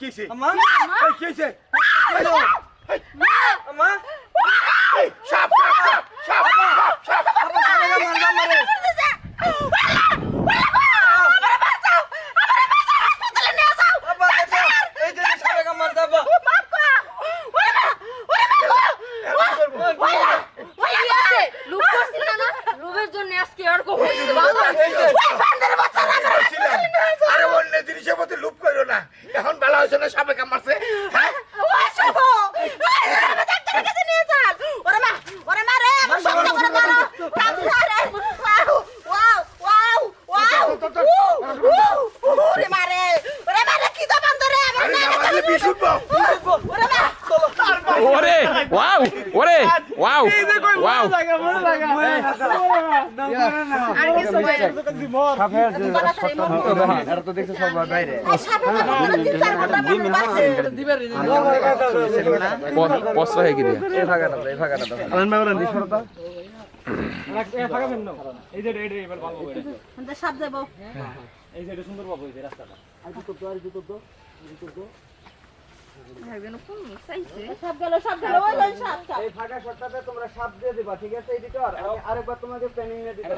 কিছে আমা এই কিছে আমা এই। সাপ সাপ সাপ সাপ সাপ সাপ। আপা সাবেকা মারবা মারে আপা দেখো এই যে সাবেকা মার দাবা লুক করছিল না বিশুদ্ধ জন্য আজকে এরকম হয়েছে বাবা এই যে বলছিলাম, আরে অন্য জিনিসের মধ্যে লুপ করো না এখন বেলা হয়েছে না সাপে কামড়াচ্ছে হ্যাঁ আরে ওরে ওয়াও ওরে ওয়াও ওয়াও আর কিছু হয় না পস্ত হয়ে না কোন যাব সব গেল সব গেল ওই ওই সাপ এই ফাঁকা শটটাতে তোমরা সাপ দিয়ে দিবা ঠিক আছে এডিটর আরেকবার তোমাকে প্ল্যানিং এ দিতে